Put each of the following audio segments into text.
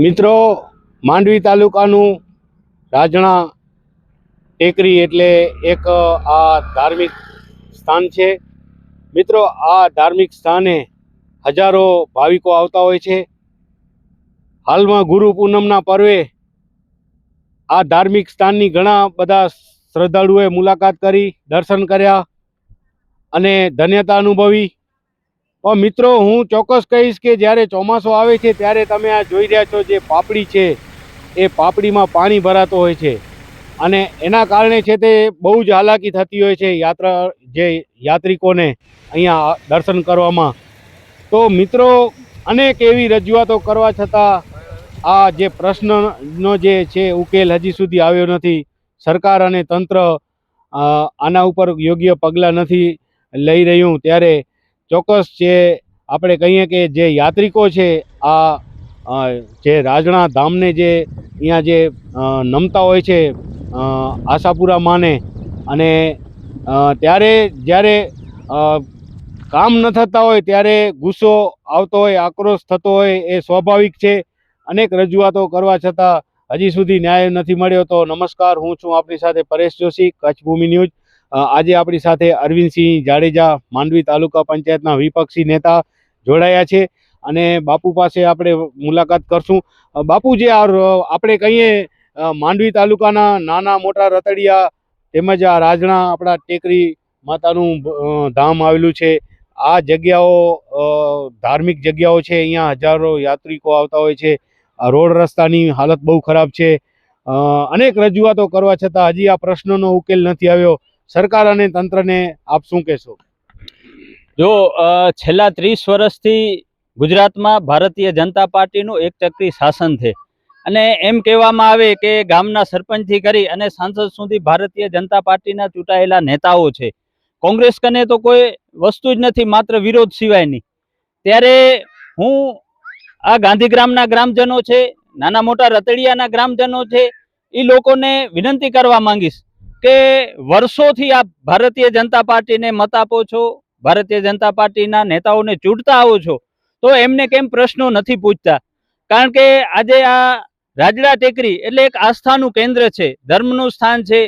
મિત્રો, માંડવી તાલુકાનું રાજણા ટેકરી એટલે એક આ ધાર્મિક સ્થાન છે. મિત્રો, આ ધાર્મિક સ્થાને હજારો ભાવિકો આવતા હોય છે. હાલમાં ગુરુ પૂનમના પર્વે આ ધાર્મિક સ્થાનની ઘણા બધા શ્રદ્ધાળુઓએ મુલાકાત કરી, દર્શન કર્યા અને ધન્યતા અનુભવી. મિત્રો, હું ચોક્કસ કહીશ કે જ્યારે ચોમાસું આવે છે, ત્યારે તમે આ જોઈ રહ્યા છો જે પાપડી છે, એ પાપડીમાં પાણી ભરાતો હોય છે. અને એના કારણે છે તે બહુ જ હાલાકી થતી હોય છે યાત્રા, જે યાત્રિકોને અહીંયા દર્શન કરવામાં. તો મિત્રો, અનેક એવી રજૂઆતો કરવા છતાં આ જે પ્રશ્નનો જે છે, ઉકેલ હજી સુધી આવ્યો નથી. સરકાર અને તંત્ર આના ઉપર યોગ્ય પગલાં નથી લઈ રહ્યું. ત્યારે ચોક્કસ જે આપણે કહીએ કે જે યાત્રિકો છે, આ જે રાજણા ધામને જે અહીંયા જે નમતા હોય છે આશાપુરા માને અને ત્યારે જ્યારે કામ ન થતા હોય ત્યારે ગુસ્સો આવતો હોય, આક્રોશ થતો હોય એ સ્વાભાવિક છે. અનેક રજૂઆતો કરવા છતાં હજી સુધી ન્યાય નથી મળ્યો તો નમસ્કાર, હું છું આપણી સાથે પરેશ જોશી કચ્છ ભૂમિ ન્યૂઝ. આજે આપણી સાથે અરવિંદસિંહ જાડેજા માંડવી તાલુકા પંચાયતના વિપક્ષી નેતા જોડાયા છે અને બાપુ પાસે આપણે મુલાકાત કરશું. બાપુ જે આ આપણે કહીએ માંડવી તાલુકાના નાના મોટા રતડિયા તેમજ આ રાજણા આપણા ટેકરી માતાનું ધામ આવેલું છે. આ જગ્યાઓ ધાર્મિક જગ્યાઓ છે. અહીંયા હજારો યાત્રિકો આવતા હોય છે. રોડ રસ્તાની હાલત બહુ ખરાબ છે. અનેક રજૂઆતો કરવા છતાં હજી આ પ્રશ્નનો ઉકેલ નથી આવ્યો. સરકાર અને તંત્રને આપ શું કહેશો? જો છેલ્લા ત્રીસ વર્ષથી ગુજરાતમાં ભારતીય જનતા પાર્ટીનું એક ચક્રી શાસન છે. અને એમ કહેવામાં આવે કે ગામના સરપંચથી કરી અને સાંસદ સુધી ભારતીય જનતા પાર્ટીના ચૂંટાયેલા નેતાઓ છે. કોંગ્રેસ કને તો કોઈ વસ્તુ જ નથી, માત્ર વિરોધ સિવાયની. ત્યારે હું આ ગાંધીગ્રામના ગ્રામજનો છે, નાના મોટા રતડિયાના ગ્રામજનો છે એ લોકોને વિનંતી કરવા માંગીશ કે વર્ષોથી આપ ભારતીય જનતા પાર્ટીને મત આપો છો, ભારતીય જનતા પાર્ટીના નેતાઓને ચૂંટતા આવો છો, તો એમને કેમ પ્રશ્નો નથી પૂછતા? કારણ કે આજે આ રાજડા ટેકરી એટલે એક આસ્થાનું કેન્દ્ર છે, ધર્મનું સ્થાન છે,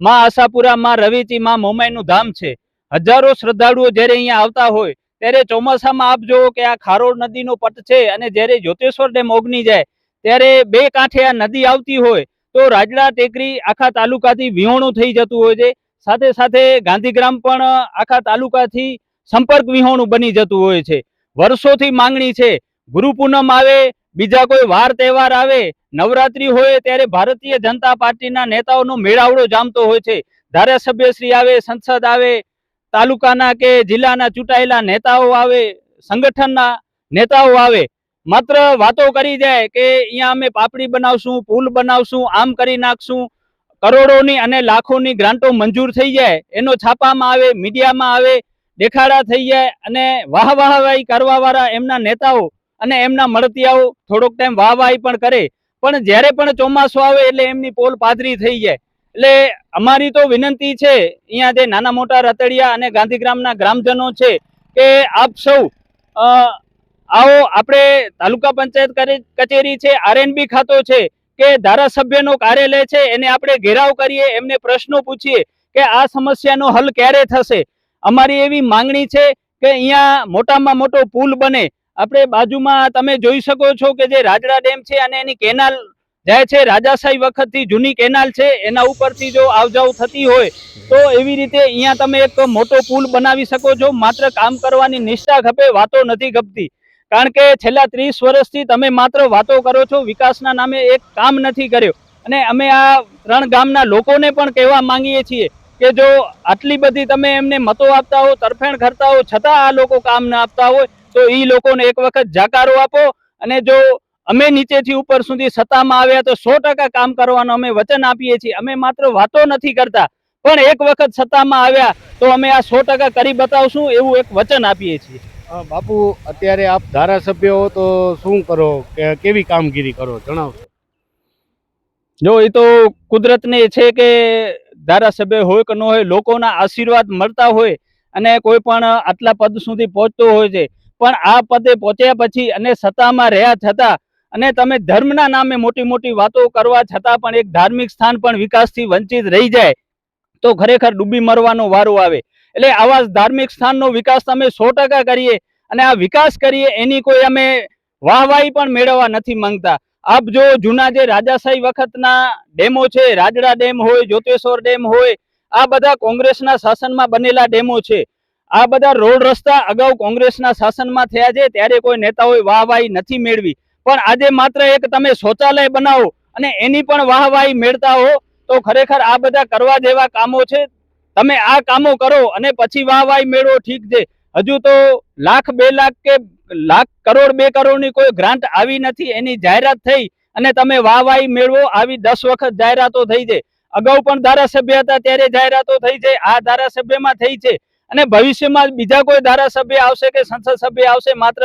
માં આશાપુરા, માં રવિચી, માં મોમાઈનું ધામ છે. હજારો શ્રદ્ધાળુઓ જ્યારે અહીંયા આવતા હોય, ત્યારે ચોમાસામાં આપ જુઓ કે આ ખારોડ નદીનો પટ છે અને જ્યારે જ્યોતેશ્વર ડેમ ઓગની જાય, ત્યારે બે કાંઠે આ નદી આવતી હોય તો રાજડા ટેકરી આખા તાલુકાથી વિહોણું થઈ જતું હોય છે. સાથે સાથે ગાંધીગ્રામ પણ આખા તાલુકાથી સંપર્ક વિહોણું બની જતું હોય છે. વર્ષોથી માંગણી છે, ગુરુ પૂનમ આવે, બીજા કોઈ વાર તહેવાર આવે, નવરાત્રી હોય ત્યારે ભારતીય જનતા પાર્ટીના નેતાઓનો મેળાવડો જામતો હોય છે. ધારાસભ્યશ્રી આવે, સંસદ આવે, તાલુકાના કે જિલ્લાના ચૂંટાયેલા નેતાઓ આવે, સંગઠનના નેતાઓ આવે માત્ર વાતો કરી જાય કે અહીંયા અમે પાપડી બનાવશું પુલ બનાવશું, આમ કરી નાખશું, કરોડોની અને લાખોની ગ્રાન્ટો મંજૂર થઈ જાય, એનો છાપામાં આવે, મીડિયામાં આવે, દેખાડા થઈ જાય અને વાહ કરવાવાળા કરવા વાળા એમના નેતાઓ અને એમના મળતિયાઓ થોડોક ટાઈમ વાહવાહી પણ કરે. પણ જ્યારે પણ ચોમાસું આવે એટલે એમની પોલ પાદરી થઈ જાય. એટલે અમારી તો વિનંતી છે, અહીંયા જે નાના મોટા રતડિયા અને ગાંધીગ્રામના ગ્રામજનો છે કે આપ સૌ આવો આપણે તાલુકા પંચાયત કચેરી છે આરએનબી ખાતો છે, કે ધારાસભ્યનો કાર્યાલય છે, એને આપણે ઘેરાવ કરીએ, એમને પ્રશ્નો પૂછીએ કે આ સમસ્યાનો હલ ક્યારે થશે? અમારી એવી માંગણી છે કે અહીંયા મોટામાં મોટો પુલ બને. આપણે બાજુમાં તમે જોઈ શકો છો કે જે રાજડા ડેમ છે અને એની કેનાલ જાય છે, રાજાશાહી વખતથી જૂની કેનાલ છે, એના ઉપરથી જો આવજાવ થતી હોય, તો એવી રીતે અહીંયા તમે એક મોટો પુલ બનાવી શકો છો. માત્ર કામ કરવાની નિષ્ઠા ખપે, વાતો નથી ખપતી. કારણ કે છેલ્લા ત્રીસ વર્ષથી તમે માત્ર વાતો કરો છો, વિકાસના નામે એક કામ નથી કર્યો. અને અમે આ ત્રણ ગામના લોકોને પણ કહેવા માંગીએ છીએ કે જો આટલી બધી તમે એમને મતો આપતા હો, તરફેણ કરતા હો, છતાં આ લોકો કામ ના આપતા હોય, તો એ લોકોને એક વખત જાકારો આપો. અને જો અમે નીચેથી ઉપર સુધી સત્તામાં આવ્યા તો સો કામ કરવાનું અમે વચન આપીએ છીએ. અમે માત્ર વાતો નથી કરતા, પણ એક વખત સત્તામાં આવ્યા તો અમે આ સો કરી બતાવશું એવું એક વચન આપીએ છીએ. બાપુ, અત્યારે આપ ધારાસભ્ય હો, તો શું કરો? કે કેવી કામગીરી કરો? જણાવશો. જો, એ તો કુદરતની છે કે ધારાસભ્ય હોય કે ન હોય, લોકોના આશીર્વાદ મળતા હોય અને કોઈ પણ આટલા પદ સુધી પહોંચતો હોય છે. પણ આ પદે પહોંચ્યા પછી અને સત્તામાં રહ્યા છતાં અને તમે ધર્મના નામે મોટી મોટી વાતો કરવા છતાં પણ એક ધાર્મિક સ્થાન પણ વિકાસથી વંચિત રહી જાય, તો ખરેખર ડૂબી મરવાનો વારો આવે. એટલે આવા ધાર્મિક સ્થાનનો વિકાસ અમે સો કરીએ અને આ વિકાસ કરીએ એની કોઈ અમે વાહવાહી પણ મેળવવા નથી માંગતા. આપ જો જૂના જે રાજાશાહી વખતના ડેમો છે, રાજડા ડેમ હોય જોતેશ્વર ડેમ હોય, આ બધા કોંગ્રેસના શાસનમાં બનેલા ડેમો છે. આ બધા રોડ રસ્તા અગાઉ કોંગ્રેસના શાસનમાં થયા છે, ત્યારે કોઈ નેતાઓએ વાહવાહી નથી મેળવી. પણ આજે માત્ર એક તમે શૌચાલય બનાવો અને એની પણ વાહવાહી મેળતા હો, તો ખરેખર આ બધા કરવા જેવા કામો છે તમે આ કામો કરો અને પછી વાહવાહી મેળવો, ઠીક છે. હજુ તો લાખ બે લાખ કે લાખ કરોડ બે કરોડની કોઈ ગ્રાન્ટ આવી નથી, એની જાહેરાત થઈ અને તમે વાહવાહી મેળવો, આવી દસ વખત જાહેરાતો થઈ છે. અગાઉ પણ ધારાસભ્ય હતા, ત્યારે જાહેરાતો થઈ છે, આ ધારાસભ્યમાં થઈ છે. અને ભવિષ્યમાં બીજા કોઈ ધારાસભ્ય આવશે કે સંસદ સભ્ય આવશે, માત્ર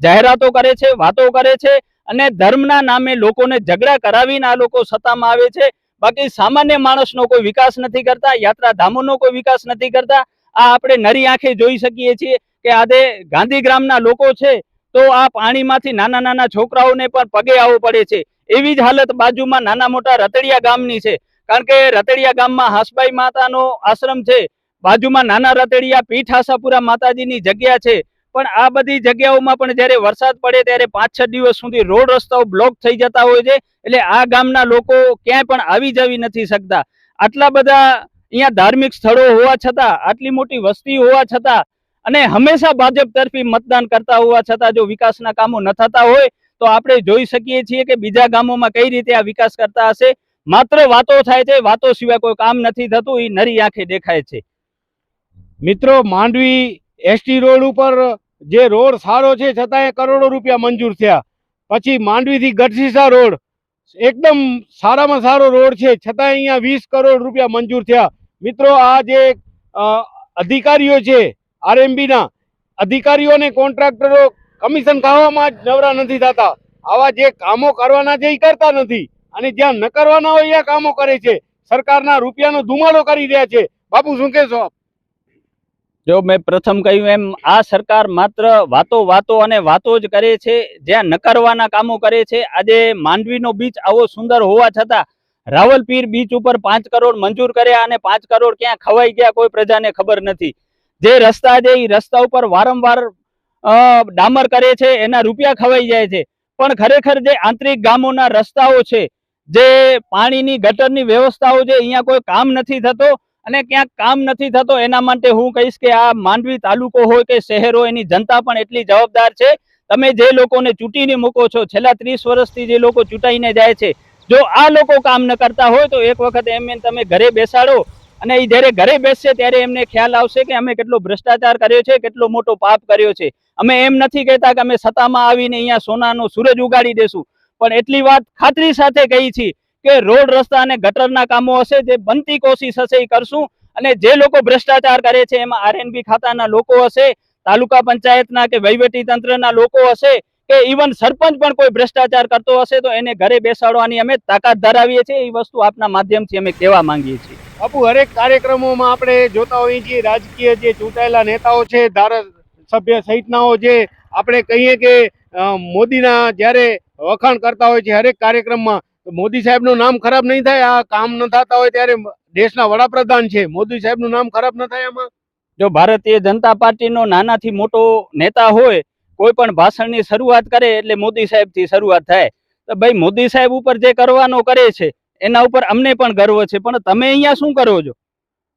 જાહેરાતો કરે છે, વાતો કરે છે. અને ધર્મના નામે લોકોને ઝઘડા કરાવીને આ લોકો સત્તામાં આવે છે. બાકી સામાન્ય માણસનો કોઈ વિકાસ નથી કરતા, યાત્રાધામોનો કોઈ વિકાસ નથી કરતા. આ આપણે નરી આંખે જોઈ શકીએ છીએ કે આજે ગાંધીગ્રામના લોકો છે, તો આ પાણીમાંથી નાના નાના છોકરાઓને પણ પગે આવવું પડે છે. એવી જ હાલત બાજુમાં નાના મોટા રતડિયા ગામની છે. કારણ કે રતડિયા ગામમાં હાસબાઈ માતાનો આશ્રમ છે. બાજુમાં નાના રતડિયા પીઠ આશાપુરા માતાજીની જગ્યા છે. પણ આ બધી જગ્યાઓમાં પણ જ્યારે વરસાદ પડે ત્યારે પાંચ છ દિવસ સુધી રોડ રસ્તાઓ બ્લોક થઈ જતા હોય છે. એટલે આ ગામના લોકો ક્યાંય પણ આવી જવી નથી શકતા. આટલા બધા અહીંયા ધાર્મિક સ્થળો હોવા છતાં, આટલી મોટી વસ્તી હોવા છતાં અને હંમેશા ભાજપ તરફી મતદાન કરતા હોવા છતાં જો વિકાસના કામો ન થતા હોય, તો આપણે જોઈ શકીએ છીએ કે બીજા ગામોમાં કઈ રીતે આ વિકાસ કરતા હશે. માત્ર વાતો થાય છે, વાતો સિવાય કોઈ કામ નથી થતું એ નરી આંખે દેખાય છે. મિત્રો, માંડવી એસટી રોડ ઉપર જે રોડ સારો છે છતાંય કરોડો રૂપિયા મંજૂર થયા. પછી માંડવીથી ગઢસીસા રોડ, એકદમ સારામાં સારો રોડ છે છતાંય અહીંયા વીસ કરોડ રૂપિયા મંજૂર થયા. મિત્રો, આ જે અધિકારીઓ છે, આરએમબીના, અધિકારીઓને કોન્ટ્રાક્ટરો કમિશન ખાવામાં જ નવરા નથી થતા. આવા જે કામો કરવાના છે, એ કરતા નથી. અને જ્યાં ન કરવાના હોય, એ કામો કરે છે. સરકારના રૂપિયાનો ધુમાડો કરી રહ્યા છે. બાપુ, શું કહેશો આપ? જો મેં પ્રથમ કહ્યું એમ, આ સરકાર માત્ર વાતો વાતો અને વાતો જ કરે છે, જ્યાં નકારવાના કામો કરે છે. આજે માંડવીનો બીચ આવો સુંદર હોવા છતાં રાવલપીર બીચ ઉપર પાંચ કરોડ મંજૂર કર્યા અને પાંચ કરોડ ક્યાં ખવાઈ ગયા કોઈ પ્રજાને ખબર નથી. જે રસ્તા છે એ રસ્તા ઉપર વારંવાર ડામર કરે છે, એના રૂપિયા ખવાઈ જાય છે. પણ ખરેખર જે આંતરિક ગામોના રસ્તાઓ છે, જે પાણીની ગટરની વ્યવસ્થાઓ છે અહીંયા કોઈ કામ નથી થતો અને ક્યાંક કામ નથી થતો એના માટે હું કહીશ કે આ માંડવી તાલુકો હોય કે શહેર હોય એની જનતા પણ એટલી જવાબદાર છે. તમે જે લોકોને ચૂંટીને મૂકો છો, છેલ્લા ત્રીસ વર્ષથી જે લોકો ચૂંટાઈને જાય છે, જો આ લોકો કામ ન કરતા હોય તો એક વખત એમ તમે ઘરે બેસાડો. અને એ જ્યારે ઘરે બેસશે ત્યારે એમને ખ્યાલ આવશે કે અમે કેટલો ભ્રષ્ટાચાર કર્યો છે, કેટલો મોટો પાપ કર્યો છે. અમે એમ નથી કહેતા કે અમે સત્તામાં આવીને અહીંયા સોનાનો સૂરજ ઉગાડી દેશું. પણ એટલી વાત ખાતરી સાથે કહી છે કે રોડ રસ્તા અને ગટરના કામો હશે, જે બનતી કોશિશ હશે એ કરશું. અને જે લોકો ભ્રષ્ટાચાર કરે છે, એમાં આરએનબી ખાતાના લોકો હશે, તાલુકા પંચાયતના કે વહીવટી તંત્રના લોકો હશે, કે ઇવન સરપંચ પણ કોઈ ભ્રષ્ટાચાર કરતો હશે, તો એને ઘરે બેસાડવાની અમે તાકાત ધરાવીએ છીએ. એ વસ્તુ આપના માધ્યમથી અમે કહેવા માંગીએ છીએ. બાપુ, હરેક કાર્યક્રમોમાં આપણે જોતા હોઈએ છીએ, રાજકીય જે ચૂંટાયેલા નેતાઓ છે, ધારાસભ્ય સહિતનાઓ જે આપણે કહીએ કે મોદીના જ્યારે વખાણ કરતા હોય છે, હરેક કાર્યક્રમમાં મોદી સાહેબનું નામ ખરાબ નહીં થાય, આ કામ ન થતા હોય ત્યારે દેશના વડાપ્રધાન છે. મોદી સાહેબનું નામ ખરાબ ન થાય આમાં? જો ભારતીય જનતા પાર્ટીનો નાનાથી મોટો નેતા હોય, કોઈ પણ ભાષણની શરૂઆત કરે એટલે મોદી સાહેબથી શરૂઆત થાય. તો ભાઈ, મોદી સાહેબ ઉપર જે કરવાનો કરે છે, એના ઉપર અમને પણ ગર્વ છે. પણ તમે અહીંયા શું કરો છો?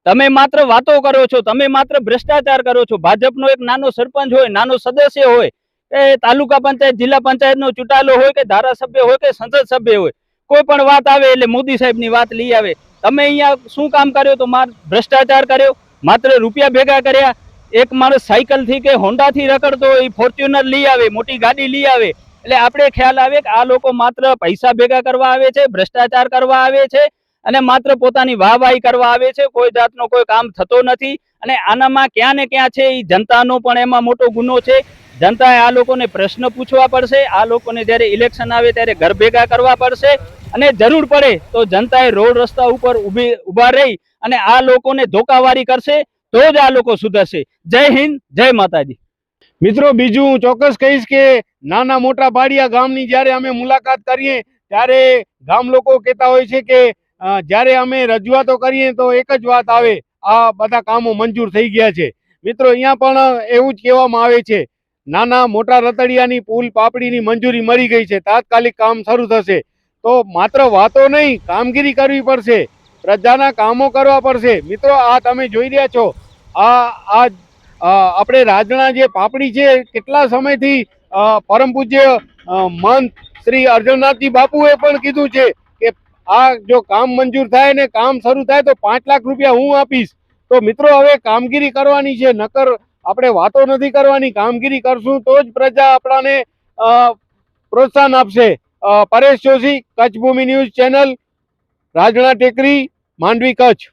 તમે માત્ર વાતો કરો છો, તમે માત્ર ભ્રષ્ટાચાર કરો છો. ભાજપનો એક નાનો સરપંચ હોય, નાનો સદસ્ય હોય, કે તાલુકા પંચાયત, જિલ્લા પંચાયતનો ચૂંટાયેલો હોય, કે ધારાસભ્ય હોય, કે સંસદ સભ્ય હોય કોઈ પણ વાત આવે એટલે મોદી સાહેબની વાત લઈ આવે. તમે અહીંયા શું કામ કર્યો? તો માર ભ્રષ્ટાચાર કર્યો. માત્ર રૂપિયા ભેગા કર્યા. એક માણસ સાયકલથી કે હોન્ડાથી રખડતો એ ફોર્ચ્યુનર લઈ આવે, મોટી ગાડી લઈ આવે. એટલે આપણે ખ્યાલ આવે કે આ લોકો માત્ર પૈસા ભેગા કરવા આવે છે, ભ્રષ્ટાચાર કરવા આવે છે અને માત્ર પોતાની વાહવાહી કરવા આવે છે. કોઈ જાતનો કોઈ કામ થતો નથી. અને આનામાં ક્યાં ને ક્યાં છે એ જનતાનો પણ એમાં મોટો ગુનો છે. જનતાએ આ લોકોને પ્રશ્ન પૂછવા પડશે. આ લોકોને જ્યારે ઇલેક્શન આવે ત્યારે ઘર ભેગા કરવા પડશે. અને જરૂર પડે તો જનતાએ રોડ રસ્તા ઉપર ઊભી, ઊભા રહી અને આ લોકોને ધોકાવારી કરશે, તો જ આ લોકો સુધરશે. જય હિન્દ, જય માતાજી. મિત્રો, બીજું હું ચોક્કસ કહીશ કે નાના મોટા પાડિયા ગામની જ્યારે અમે મુલાકાત કરીએ, ત્યારે ગામ લોકો કહેતા હોય છે કે જ્યારે અમે રજૂઆતો કરીએ તો એક જ વાત આવે, આ બધા કામો મંજૂર થઈ ગયા છે. મિત્રો, અહીંયા પણ એવું જ કહેવામાં આવે છે, નાના મોટા રતડિયાની પુલ પાપડીની મંજૂરી મળી ગઈ છે, તાત્કાલિક કામ શરૂ થશે. તો માત્ર વાતો નહીં, કામગીરી કરવી પડશે. પ્રજાના કામો કરવા પડશે. મિત્રો, આ તમે જોઈ રહ્યા છો. આ આ આપણે રાજણા જે પાપડી છે, કેટલા સમયથી પરમ પૂજ્ય મંત શ્રી અર્જુનનાથજી બાપુએ પણ કીધું છે કે આ જો કામ મંજૂર થાય ને કામ શરૂ થાય તો પાંચ લાખ રૂપિયા હું આપીશ. તો મિત્રો, હવે કામગીરી કરવાની છે. નકર આપણે વાતો નથી કરવાની. કામગીરી કરશું તો જ પ્રજા આપણાને પ્રોત્સાહન આપશે. પરેશ જોશી કચ્છ ભૂમિ ન્યૂઝ ચેનલ રાજણા ટેકરી માંડવી કચ્છ.